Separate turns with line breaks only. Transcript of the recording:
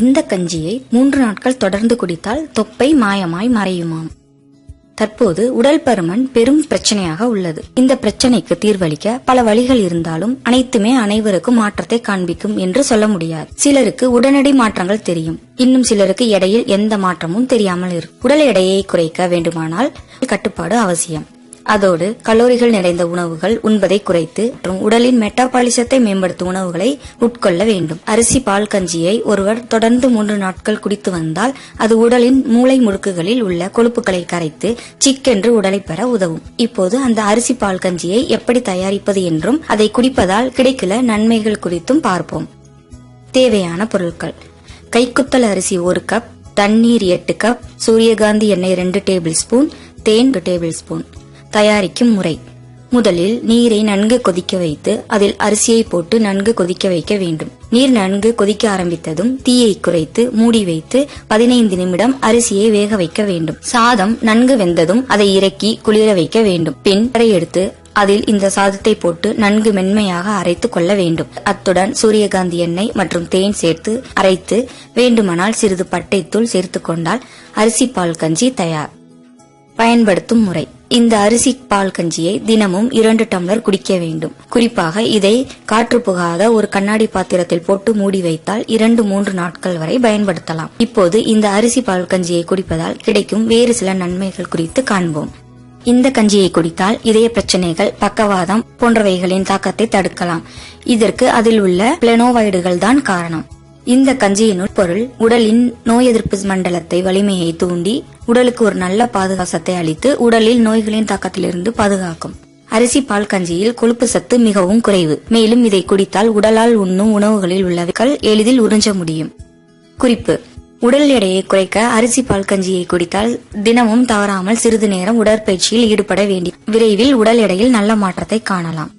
இந்த கஞ்சியை மூன்று நாட்கள் தொடர்ந்து குடித்தால் தொப்பை மாயமாய் மறையுமாம். தற்போது உடல் பருமன் பெரும் பிரச்சனையாக உள்ளது. இந்த பிரச்சனைக்கு தீர்வளிக்க பல வழிகள் இருந்தாலும் அனைத்துமே அனைவருக்கும் மாற்றத்தை காண்பிக்கும் என்று சொல்ல முடியாது. சிலருக்கு உடனடி மாற்றங்கள் தெரியும். இன்னும் சிலருக்கு எடையில் எந்த மாற்றமும் தெரியாமல் இருக்கும் உடல் எடையை குறைக்க வேண்டுமானால் கட்டுப்பாடு அவசியம். அதோடு கலோரிகள் நிறைந்த உணவுகள் உண்பதை குறைத்து மற்றும் உடலின் மெட்டாபாலிசத்தை மேம்படுத்தும் உணவுகளை உட்கொள்ள வேண்டும். அரிசி பால் கஞ்சியை ஒருவர் தொடர்ந்து மூன்று நாட்கள் குடித்து வந்தால் அது உடலின் மூளை முடுக்குகளில் உள்ள கொழுப்புகளை கரைத்து சிக்கென்று உடலை பெற உதவும். இப்போது அந்த அரிசி பால் கஞ்சியை எப்படி தயாரிப்பது என்றும் அதை குடிப்பதால் கிடைக்கல நன்மைகள் குறித்தும் பார்ப்போம். தேவையான பொருட்கள். கைக்குத்தல் அரிசி ஒரு கப் தண்ணீர் எட்டு கப் சூரியகாந்தி எண்ணெய் ரெண்டு டேபிள் ஸ்பூன் தேன் டேபிள் ஸ்பூன். தயாரிக்கும் முறை. முதலில் நீரை நன்கு கொதிக்க வைத்து அதில் அரிசியை போட்டு நன்கு கொதிக்க வைக்க வேண்டும். நீர் நன்கு கொதிக்க ஆரம்பித்ததும் தீயை குறைத்து மூடி வைத்து பதினைந்து நிமிடம் அரிசியை வேக வைக்க வேண்டும். சாதம் நன்கு வெந்ததும் அதை இறக்கி குளிர வைக்க வேண்டும். பின் கரை எடுத்து அதில் இந்த சாதத்தை போட்டு நன்கு மென்மையாக அரைத்து கொள்ள வேண்டும். அத்துடன் சூரியகாந்தி எண்ணெய் மற்றும் தேன் சேர்த்து அரைத்து வேண்டுமானால் சிறிது பட்டைத்தூள் சேர்த்து கொண்டால் அரிசி பால் கஞ்சி தயார். பயன்படுத்தும் முறை. இந்த அரிசி பால் கஞ்சியை தினமும் இரண்டு டம்ளர் குடிக்க வேண்டும். குறிப்பாக இதை காற்று புகாத ஒரு கண்ணாடி பாத்திரத்தில் போட்டு மூடி வைத்தால் இரண்டு மூன்று நாட்கள் வரை பயன்படுத்தலாம். இப்போது இந்த அரிசி பால் கஞ்சியை குடிப்பதால் கிடைக்கும் வேறு சில நன்மைகள் குறித்து காண்போம். இந்த கஞ்சியை குடித்தால் இதய பிரச்சனைகள் பக்கவாதம் போன்றவைகளின் தாக்கத்தை தடுக்கலாம். இதற்கு அதில் உள்ள பிளனோவைடுகள் தான் காரணம். இந்த கஞ்சியின் உட்பொருள் உடலின் நோய் எதிர்ப்பு மண்டலத்தை வலிமையை தூண்டி உடலுக்கு ஒரு நல்ல பாதுகாசத்தை அளித்து உடலில் நோய்களின் தாக்கத்திலிருந்து பாதுகாக்கும். அரிசி பால் கஞ்சியில் கொழுப்பு சத்து மிகவும் குறைவு. மேலும் இதை குடித்தால் உடலால் உண்ணும் உணவுகளில் உள்ளவைகள் எளிதில் உறிஞ்ச முடியும். குறிப்பு. உடல் எடையை குறைக்க அரிசி பால் கஞ்சியை குடித்தால் தினமும் தவறாமல் சிறிது நேரம் உடற்பயிற்சியில் ஈடுபட வேண்டி விரைவில் உடல் எடையில் நல்ல மாற்றத்தை காணலாம்.